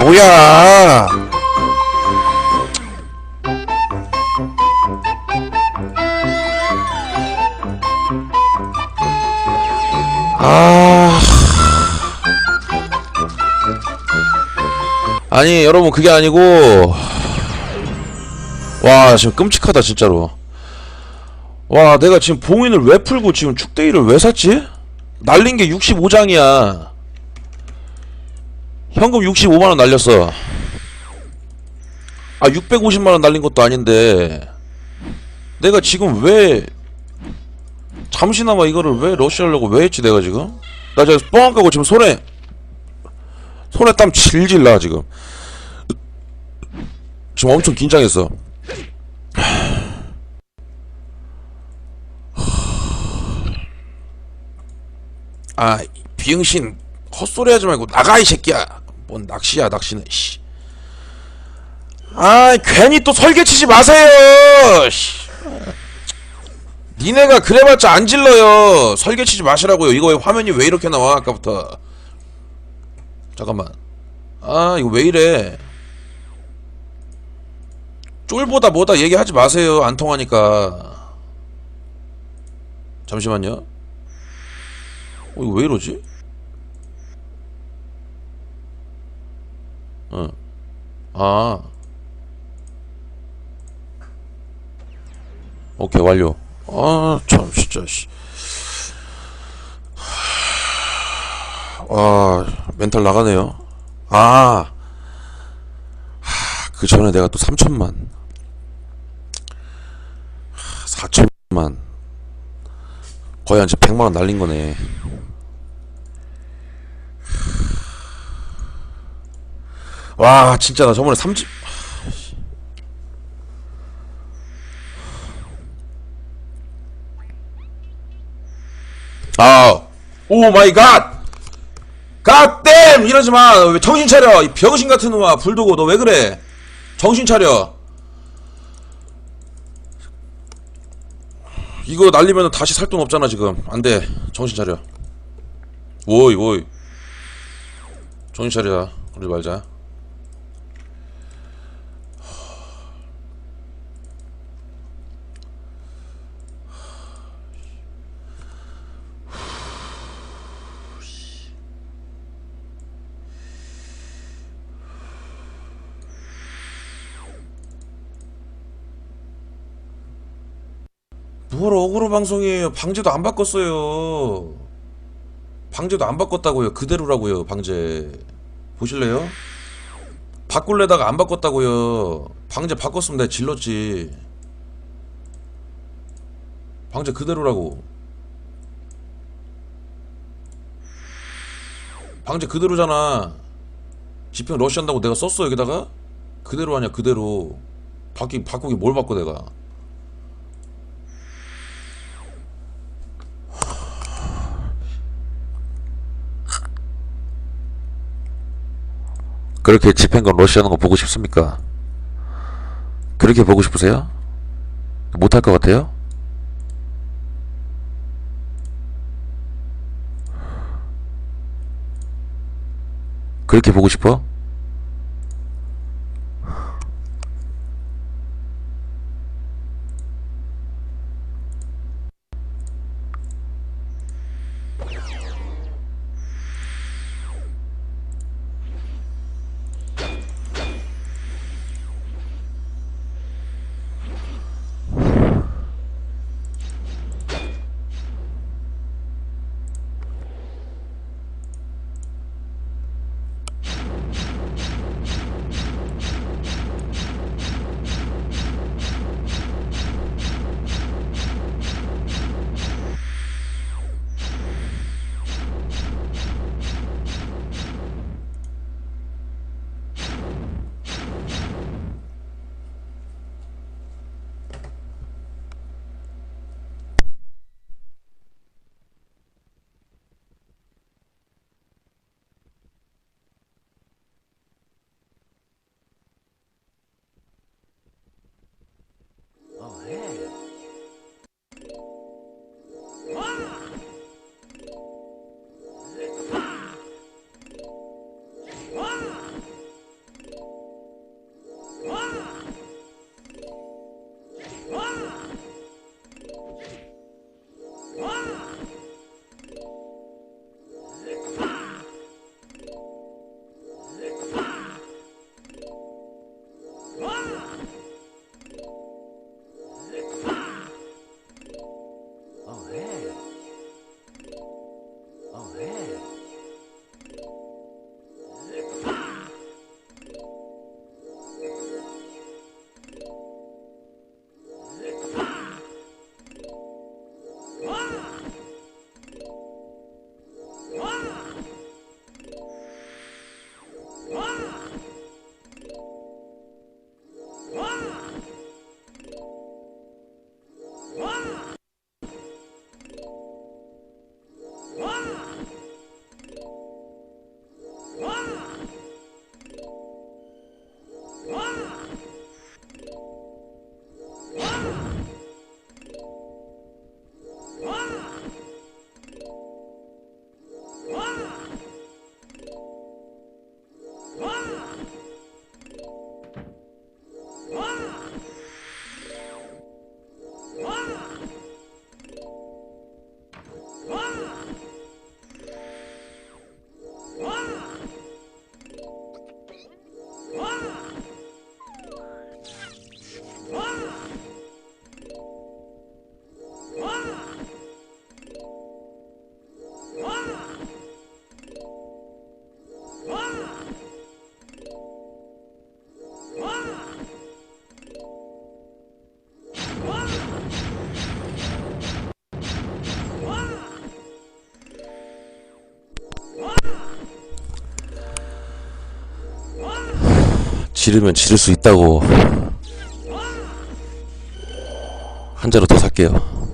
뭐야? 아. 아니 여러분 그게 아니고. 와 지금 끔찍하다 진짜로. 와 내가 지금 봉인을 왜 풀고 지금 축대기를 왜 샀지? 날린 게 65장이야 현금 65만원 날렸어. 아 650만원 날린 것도 아닌데 내가 지금 왜 잠시나마 이거를 왜 러시하려고 왜 했지 내가 지금? 나 지금 뻥 까고 지금 손에 손에 땀 질질 나 지금. 지금 엄청 긴장했어. 아 비응신 헛소리 하지 말고 나가 이 새끼야. 뭔 낚시야 낚시는 씨. 아 괜히 또 설계치지 마세요 씨. 니네가 그래봤자 안 질러요. 설계치지 마시라고요. 이거 왜 화면이 왜 이렇게 나와 아까부터? 잠깐만. 아 이거 왜 이래? 쫄보다 뭐다 얘기하지 마세요 안 통하니까. 잠시만요. 어 이거 왜 이러지? 응. 아. 오케이 완료. 아, 참 진짜 씨. 아, 멘탈 나가네요. 아. 하, 그 전에 내가 또 3천만. 4천만. 거의 한 100만 원 날린 거네. 와 진짜 나 저번에 삼집 아오 마이 갓! 갓댐! 이러지 마 왜 정신 차려. 이 병신 같은 놈아 불도고 너 왜 그래? 정신 차려. 이거 날리면 다시 살 돈 없잖아 지금. 안 돼. 정신 차려. 오이 오이. 정신 차려 그러지 말자 뭘 어그로 방송이에요. 방제도 안 바꿨어요. 방제도 안 바꿨다고요. 그대로라고요 방제. 보실래요? 바꿀래다가 안 바꿨다고요. 방제 바꿨으면 내가 질렀지. 방제 그대로라고. 방제 그대로잖아. 지평 러시한다고 내가 썼어 여기다가? 그대로 하냐 그대로. 바뀌 바꾸기 뭘 바꿔 내가 그렇게 집행관 러시아는 거 보고 싶습니까? 그렇게 보고 싶으세요? 못할 것 같아요? 그렇게 보고 싶어? 지르면 지를 수 있다고. 한 자로 더 살게요